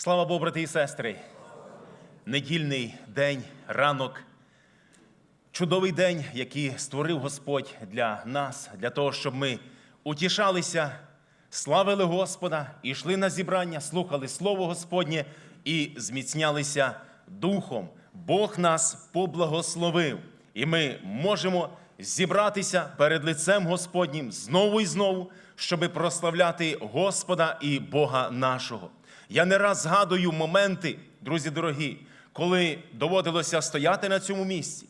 Слава Богу, брати і сестри! Недільний день, ранок, чудовий день, який створив Господь для нас, для того, щоб ми утішалися, славили Господа, йшли на зібрання, слухали Слово Господнє і зміцнялися Духом. Бог нас поблагословив, і ми можемо зібратися перед лицем Господнім знову і знову, щоби прославляти Господа і Бога нашого. Я не раз згадую моменти, друзі дорогі, коли доводилося стояти на цьому місці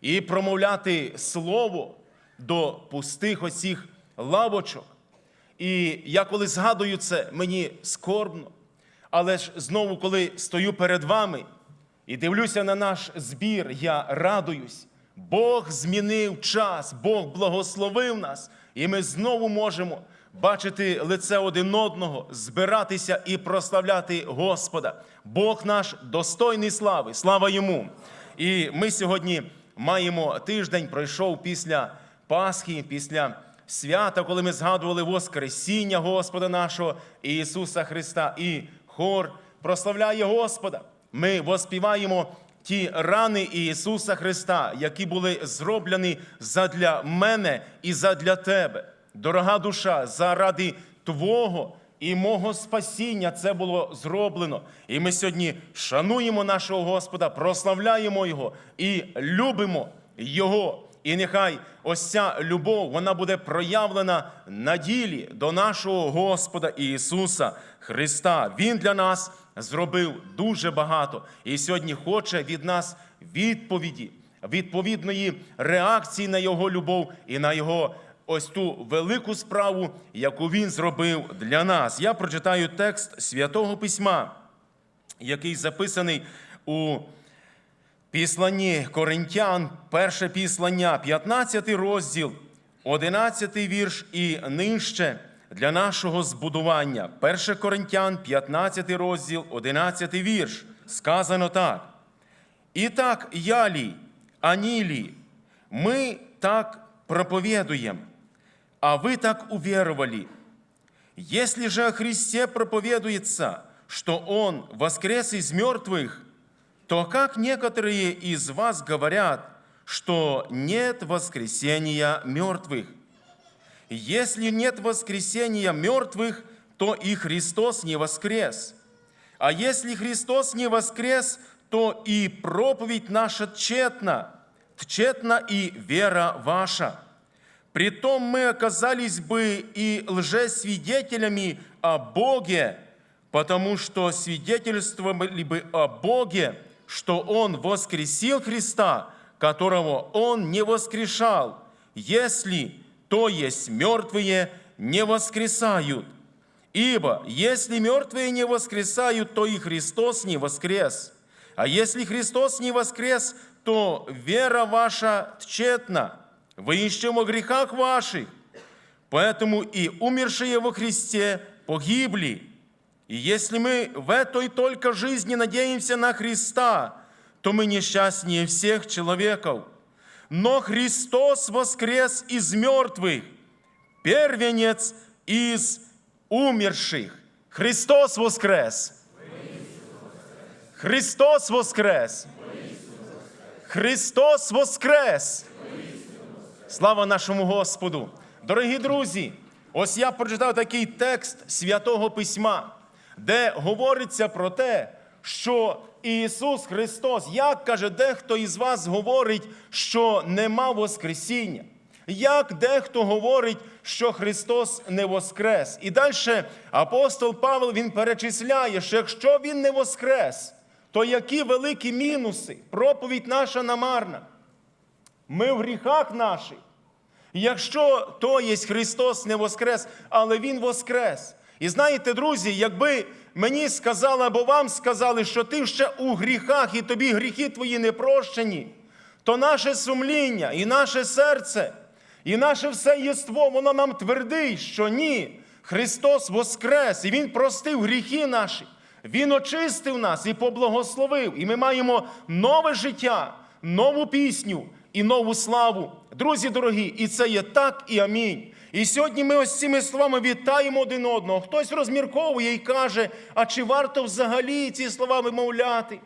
і промовляти слово до пустих оцих лавочок. І я коли згадую це, мені скорбно. Але ж знову, коли стою перед вами і дивлюся на наш збір, я радуюсь. Бог змінив час, Бог благословив нас, і ми знову можемо бачити лице один одного, збиратися і прославляти Господа. Бог наш достойний слави, слава йому. І ми сьогодні маємо тиждень, пройшов після Пасхи, після свята, коли ми згадували Воскресіння Господа нашого Ісуса Христа. І хор прославляє Господа. Ми воспіваємо ті рани Ісуса Христа, які були зроблені задля мене і задля тебе. Дорога душа, заради Твого і мого спасіння це було зроблено. І ми сьогодні шануємо нашого Господа, прославляємо Його і любимо Його. І нехай ось ця любов вона буде проявлена на ділі до нашого Господа Ісуса Христа. Він для нас зробив дуже багато і сьогодні хоче від нас відповіді, відповідної реакції на Його любов і на Його ось ту велику справу, яку Він зробив для нас. Я прочитаю текст святого письма, який записаний у Післанні Коринтян, перше післання, 15 розділ, 11 вірш і нижче для нашого збудування. Перше Коринтян, 15 розділ, 11 вірш. Сказано так. Итак, я ли, они ли, мы так проповедуем, а вы так уверовали. Если же о Христе проповедуется, что Он воскрес из мертвых, то как некоторые из вас говорят, что нет воскресения мертвых? Если нет воскресения мертвых, то и Христос не воскрес. А если Христос не воскрес, то и проповедь наша тщетна, тщетна и вера ваша. Притом мы оказались бы и лжесвидетелями о Боге, потому что свидетельствовали бы о Боге, что Он воскресил Христа, которого Он не воскрешал, если, то есть мертвые, не воскресают. Ибо если мертвые не воскресают, то и Христос не воскрес. А если Христос не воскрес, то вера ваша тщетна. Вы еще во грехах ваших. Поэтому и умершие во Христе погибли. И если мы в этой только жизни надеемся на Христа, то мы несчастнее всех человеков. Но Христос воскрес из мертвых, первенец из умерших. Христос воскрес! Христос воскрес! Христос воскрес! Слава нашому Господу! Дорогі друзі, ось я прочитав такий текст святого письма, де говориться про те, що Ісус Христос, як каже, дехто із вас говорить, що нема Воскресіння. Як дехто говорить, що Христос не воскрес. І далі апостол Павел він перечисляє, що якщо Він не воскрес, то які великі мінуси, проповідь наша намарна. Ми в гріхах наших. Якщо то є Христос не воскрес, але Він воскрес. І знаєте, друзі, якби мені сказали або вам сказали, що ти ще у гріхах і тобі гріхи твої не прощені, то наше сумління і наше серце, і наше все єство, воно нам твердить, що ні, Христос воскрес, і Він простив гріхи наші, Він очистив нас і поблагословив. І ми маємо нове життя, нову пісню і нову славу. Друзі дорогі, і це є так і амінь. І сьогодні ми ось цими словами вітаємо один одного. Хтось розмірковує і каже, а чи варто взагалі ці слова вимовляти?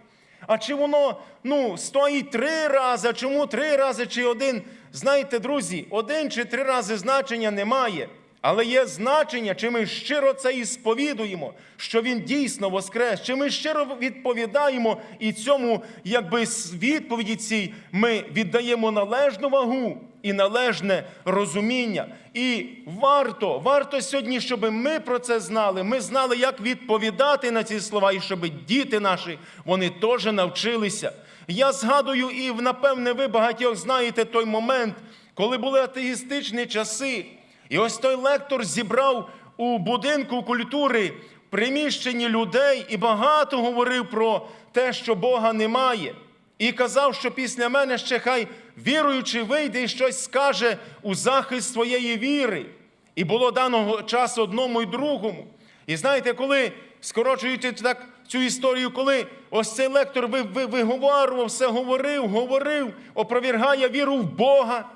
А чи воно ну, стоїть три рази, а чому три рази чи один? Знаєте, друзі, один чи три рази значення немає. Але є значення, чи ми щиро це і сповідуємо, що він дійсно воскрес, чи ми щиро відповідаємо і цьому, якби з відповіді цій ми віддаємо належну вагу і належне розуміння. І варто, варто сьогодні, щоб ми про це знали. Ми знали, як відповідати на ці слова, і щоб діти наші вони теж навчилися. Я згадую, і напевне, ви багатьох знаєте той момент, коли були атеїстичні часи. І ось той лектор зібрав у будинку культури приміщенні людей і багато говорив про те, що Бога немає. І казав, що після мене ще хай віруючий вийде і щось скаже у захист своєї віри. І було даного часу одному і другому. І знаєте, коли скорочуючи так цю історію, коли ось цей лектор ви- ви- все говорив, говорив, опровергає віру в Бога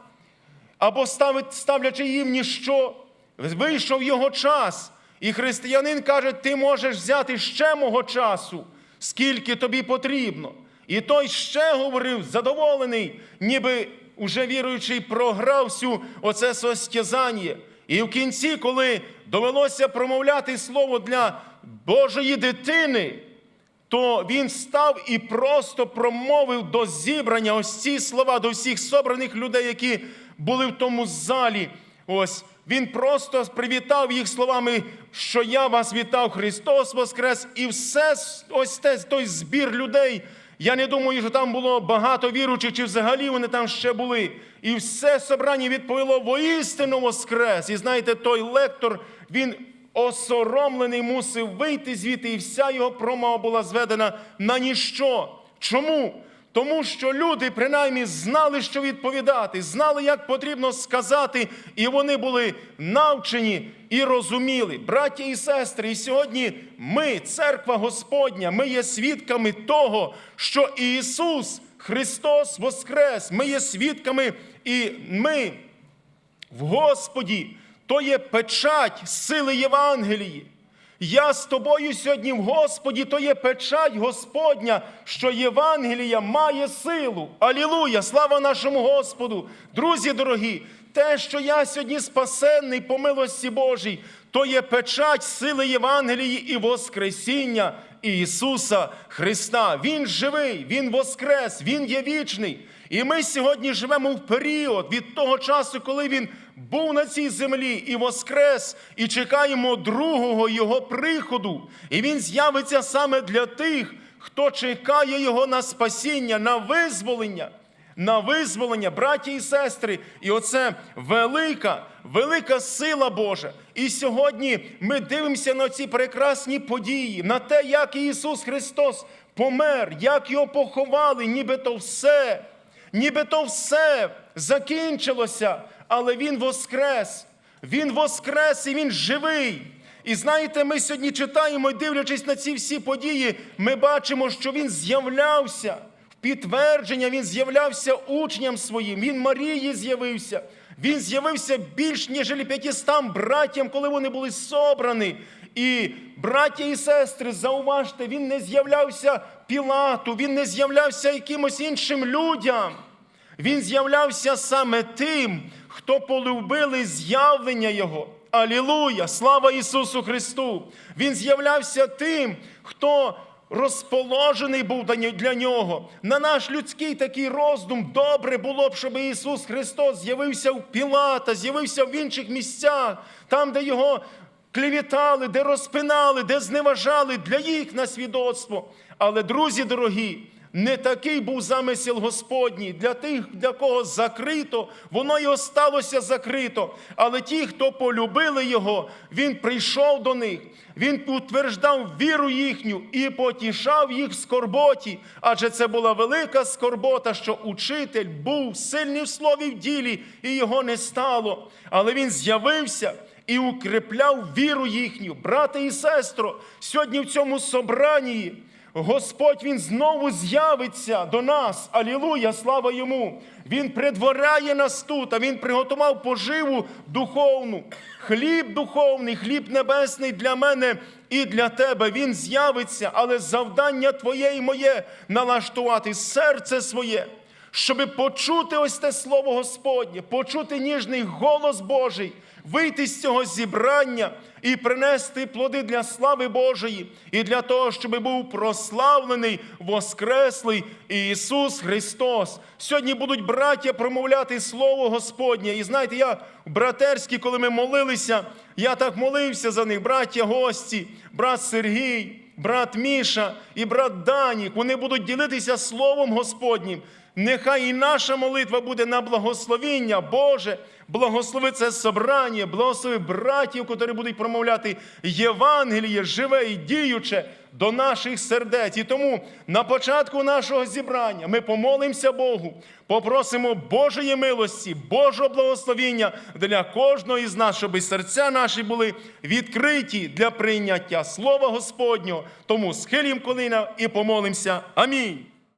або ставлячи в ніщо, вийшов його час. І християнин каже, ти можеш взяти ще мого часу, скільки тобі потрібно. І той ще говорив, задоволений, ніби уже віруючий програв всю оце состязання. І в кінці, коли довелося промовляти слово для Божої дитини, то він став і просто промовив до зібрання ось ці слова до всіх собраних людей, які були в тому залі. Ось він просто привітав їх словами, що я вас вітав, Христос Воскрес, і все ось те, той збір людей. Я не думаю, що там було багато віруючих, чи взагалі вони там ще були. І все собрання відповіло воістину Воскрес. І знаєте, той лектор, він осоромлений мусив вийти звідти, і вся його промова була зведена на ніщо. Чому? Тому що люди принаймні знали, що відповідати, знали, як потрібно сказати, і вони були навчені і розуміли. Браття і сестри, і сьогодні ми, церква Господня, ми є свідками того, що Ісус Христос Воскрес. Ми є свідками, і ми в Господі, то є печать сили Євангелії. Я з тобою сьогодні в Господі, то є печать Господня, що Євангелія має силу. Алілуя! Слава нашому Господу! Друзі дорогі, те, що я сьогодні спасенний по милості Божій, то є печать сили Євангелії і Воскресіння Ісуса Христа. Він живий, Він воскрес, Він є вічний. І ми сьогодні живемо в період від того часу, коли Він був на цій землі і воскрес, і чекаємо другого Його приходу. І Він з'явиться саме для тих, хто чекає Його на спасіння, на визволення. На визволення, браті і сестри, і оце велика, велика сила Божа. І сьогодні ми дивимося на ці прекрасні події, на те, як Ісус Христос помер, як його поховали, нібито все, нібито все закінчилося, але Він воскрес. Він воскрес і Він живий. І знаєте, ми сьогодні читаємо і дивлячись на ці всі події, ми бачимо, що Він з'являвся. В підтвердження Він з'являвся учням своїм, Він Марії з'явився. Він з'явився більш ніж 500 братям, коли вони були собрані. І браття і сестри, зауважте, він не з'являвся Пілату, він не з'являвся якимось іншим людям. Він з'являвся саме тим, хто полюбили з'явлення Його. Алілуя! Слава Ісусу Христу! Він з'являвся тим, хто розположений був для нього. На наш людський такий роздум добре було б, щоб Ісус Христос з'явився в Пілата, з'явився в інших місцях, там, де його клівітали, де розпинали, де зневажали для їх на свідоцтво. Але, друзі дорогі, не такий був замисел Господній. Для тих, для кого закрито, воно і осталося закрито. Але ті, хто полюбили Його, Він прийшов до них, Він утверждав віру їхню і потішав їх в скорботі. Адже це була велика скорбота, що учитель був сильний в слові в ділі, і його не стало. Але він з'явився. І укріпляв віру їхню, брате і сестро, сьогодні в цьому собранні Господь Він знову з'явиться до нас. Алілуя, слава йому! Він предваряє нас тут, а Він приготував поживу духовну, хліб духовний, хліб небесний для мене і для тебе. Він з'явиться, але завдання твоє і моє налаштувати серце своє щоб почути ось те слово Господнє, почути ніжний голос Божий, вийти з цього зібрання і принести плоди для слави Божої, і для того, щоб був прославлений, воскреслий Ісус Христос. Сьогодні будуть браття промовляти Слово Господнє. І знаєте, я в братерській, коли ми молилися, я так молився за них, браття гості, брат Сергій, брат Міша і брат Данік. Вони будуть ділитися Словом Господнім. Нехай і наша молитва буде на благословіння Боже, благослови це собрання, благослови братів, котрі будуть промовляти Євангеліє, живе і діюче до наших сердець. І тому на початку нашого зібрання ми помолимося Богу, попросимо Божої милості, Божого благословіння для кожного із нас, щоб і серця наші були відкриті для прийняття Слова Господнього. Тому схилім коліна і помолимося. Амінь.